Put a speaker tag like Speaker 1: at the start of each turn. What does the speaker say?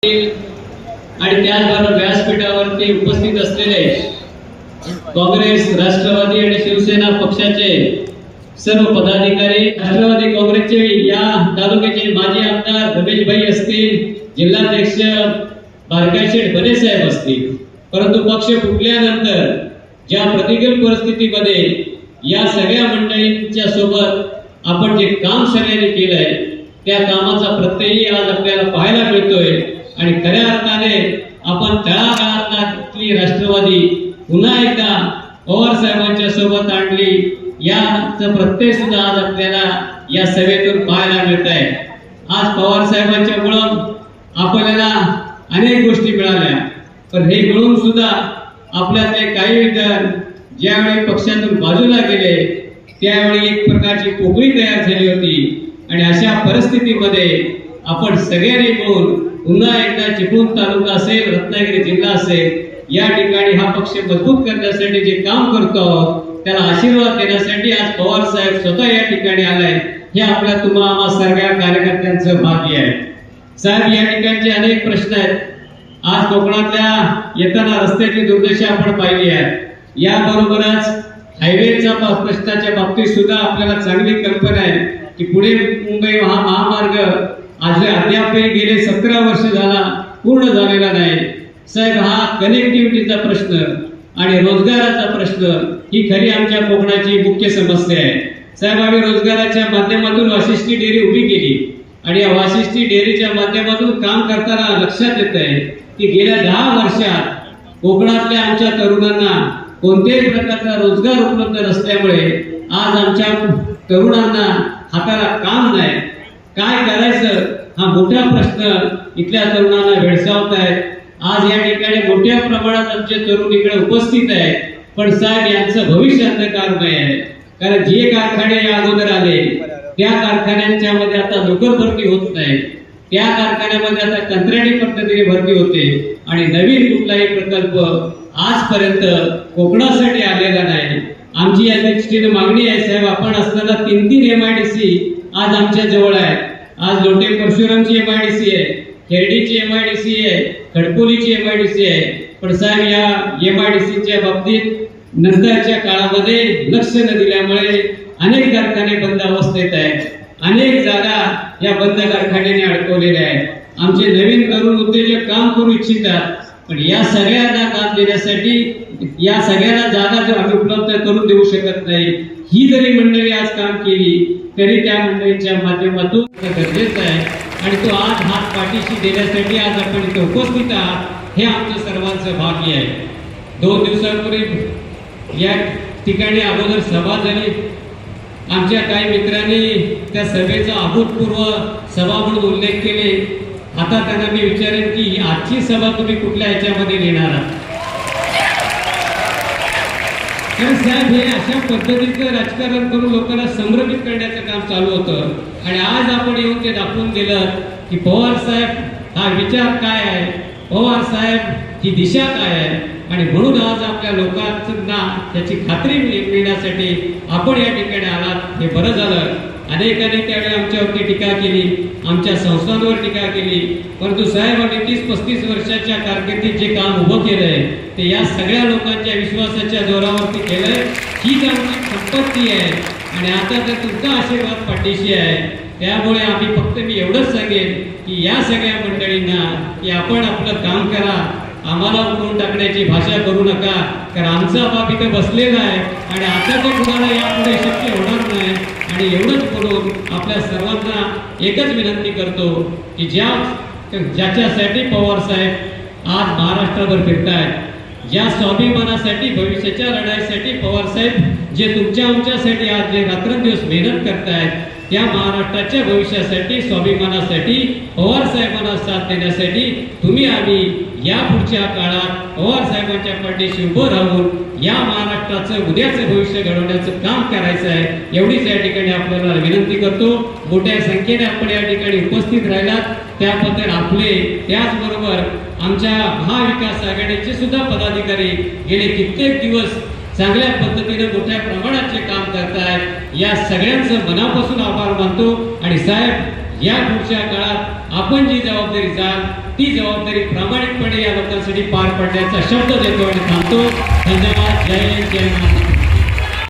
Speaker 1: आणि त्याचबरोबर व्यासपीठावरती उपस्थित असलेले काँग्रेस राष्ट्रवादी आणि शिवसेना पक्षाचे सर्व पदाधिकारी राष्ट्रवादी काँग्रेसचे या तालुक्याचे माजी आमदार रमेशभाई असतील जिल्हाध्यक्ष बारकाशेठ बने साहेब असतील. परंतु पक्ष फुटल्यानंतर ज्या प्रतिकूल परिस्थितीमध्ये या सगळ्या मंडळींच्या सोबत आपण जे काम सगळ्यांनी केलंय त्या कामाचा प्रत्ययही आज आपल्याला पाहायला मिळतोय. आणि खऱ्या अर्थाने आपण तळागाळातली राष्ट्रवादी पुन्हा एकदा पवार साहेबांच्या सोबत आणली. याचं प्रत्यय सुद्धा आज आपल्याला या सभेतून पाहायला मिळत आहे आज पवार साहेबांच्या मुळं आपल्याला अनेक गोष्टी मिळाल्या. पण हे मिळून सुद्धा आपल्यातले काही जण ज्यावेळी पक्षातून बाजूला गेले त्यावेळी एक प्रकारची पोकळी तयार झाली होती. आणि अशा परिस्थितीमध्ये आपण सगळ्यांनी मिळून पुन्हा एकदा चिपळूण तालुका असेल रत्नागिरी जिल्हा असेल या ठिकाणी हा पक्ष मजबूत करण्यासाठी जे काम करतो त्याला आशीर्वाद देण्यासाठी आज पवार साहेब स्वतः या ठिकाणी आलाय. हे आपल्या तुम्हा आम्हा सगळ्या कार्यकर्त्यांचं भाग्य आहे. साहेब या ठिकाणचे अनेक प्रश्न आहेत. आज कोकणातल्या येताना रस्त्याची दुर्दशा आपण पाहिली आहे. याबरोबरच हायवेचा प्रश्नाच्या बाबतीत सुद्धा आपल्याला चांगली कल्पना आहे की पुणे मुंबई महा महामार्ग आज अद्यापही गेले सतरा वर्ष झाला पूर्ण झालेला नाही. साहेब हा कनेक्टिव्हिटीचा प्रश्न आणि रोजगाराचा प्रश्न ही खरी आमच्या कोकणाची मुख्य समस्या आहे. साहेब आम्ही रोजगाराच्या माध्यमातून वाशिष्ठी डेअरी उभी केली आणि या वाशिष्ठी डेअरीच्या माध्यमातून काम करताना लक्षात येत आहे की गेल्या दहा वर्षात कोकणातल्या आमच्या तरुणांना कोणत्याही प्रकारचा रोजगार उपलब्ध नसल्यामुळे आज आमच्या तरुणांना हाताला काम नाही. काय करायचं? हा मोठा प्रश्न इथल्या तरुणांना भेडसावत आहे आज या ठिकाणी मोठ्या प्रमाणात आमचे तरुण इकडे उपस्थित आहे पण साहेब यांचं भविष्य अंधकारमय आहे. कारण जे कारखाने या अगोदर आले त्या कारखान्यांच्या मध्ये आता नोकर भरती होत नाही. त्या कारखान्यामध्ये आता कंत्राटी पद्धतीने भरती होते. आणि नवीन कुठलाही प्रकल्प आजपर्यंत कोकणासाठी आलेला नाही. आमची या दृष्टीने मागणी आहे साहेब आपण असताना तीन तीन एम आय डी सी आज आमच्या जवळ आहे. आज लोटे परशुरामची एम आय डी सी आहे खेरडीची एम आय डी सी आहे खडकोलीची एम आय डी सी आहे. पण साहेब या एम आय डी सीच्या बाबतीत नंतरच्या काळामध्ये लक्ष न दिल्यामुळे अनेक कारखाने बंद अवस्थेत आहेत. अनेक जागा या बंद कारखान्याने अडकवलेल्या आहेत. आमचे नवीन तरुण उद्योजक काम करू इच्छितात पण या सगळ्यांना काम देण्यासाठी या सगळ्यांना जागा जर आम्ही उपलब्ध करून देऊ शकत नाही ही जरी मंडळी आज काम केली तरी त्या मंडळींच्या माध्यमातून गरजेचं आहे. आणि तो आज हात पाठीशी देण्यासाठी आज आपण इथे उपस्थित आहात हे आमचं सर्वांचं भाग्य आहे. दोन दिवसांपूर्वी या ठिकाणी अगोदर सभा झाली. आमच्या काही मित्रांनी त्या सभेचा अभूतपूर्व सभा म्हणून उल्लेख केले. आता त्यांना मी विचारेन की आजची सभा तुम्ही कुठल्या ह्याच्यामध्ये नेणार आहात? तर साहेब हे अशा पद्धतीचं राजकारण करून लोकांना संभ्रमित करण्याचं काम चालू होतं. आणि आज आपण येऊन ते दाखवून दिलं की पवार साहेब हा विचार काय आहे? पवार साहेब ही दिशा काय आहे? आणि म्हणून आज आपल्या लोकांना त्याची खात्री मिळण्यासाठी आपण या ठिकाणी आलात. हे बरं झालं. अनेकांनी त्यावेळी आमच्यावरती टीका केली आमच्या संस्थांवर टीका केली परंतु साहेब आम्ही तीस पस्तीस वर्षाच्या कारकिर्दीत जे काम उभं केलंय ते या सगळ्या लोकांच्या विश्वासाच्या जोरावरती केलंय हीच आमची संपत्ती आहे. आणि आता तर तुमचा आशीर्वाद पाठीशी आहे. त्यामुळे आम्ही फक्त मी एवढंच सांगेन की या सगळ्या मंडळींना की आपण आपलं काम करा आम्हाला उडून टाकण्याची भाषा करू नका. कारण आमचा बाप इथे बसलेला आहे आणि आता ते कुणाला यापुढे शक्य होणार नाही. आणि एवढंच करून आपल्या सर्वांना एकच विनंती करतो की ज्या ज्याच्यासाठी पवार साहेब आज महाराष्ट्राभर फिरतायत ज्या स्वाभिमानासाठी भविष्याच्या लढाईसाठी पवार साहेब जे तुमच्या आमच्यासाठी आज जे रात्रंदिवस मेहनत करतायत त्या महाराष्ट्राच्या भविष्यासाठी स्वाभिमानासाठी पवार साहेबांना साथ देण्यासाठी तुम्ही आम्ही या पुढच्या काळात पवार साहेबांच्या पाठीशी उभं राहून या महाराष्ट्राचं उद्याचं भविष्य घडवण्याचं काम करायचं आहे एवढीच या ठिकाणी आपल्याला विनंती करतो. मोठ्या संख्येने आपण या ठिकाणी उपस्थित राहिलात. त्याबद्दल आपले त्याचबरोबर आमच्या महाविकास आघाडीचे सुद्धा पदाधिकारी गेले कित्येक दिवस चांगल्या पद्धतीने मोठ्या प्रमाणाचे काम करतायत. या सगळ्यांचं मनापासून आभार मानतो. आणि साहेब या पुढच्या काळात आपण जी जबाबदारी जाल ती जबाबदारी प्रामाणिकपणे या लोकांसाठी पार पाडण्याचा शब्द देतो आणि थांबतो धन्यवाद जय जय महाराष्ट्र.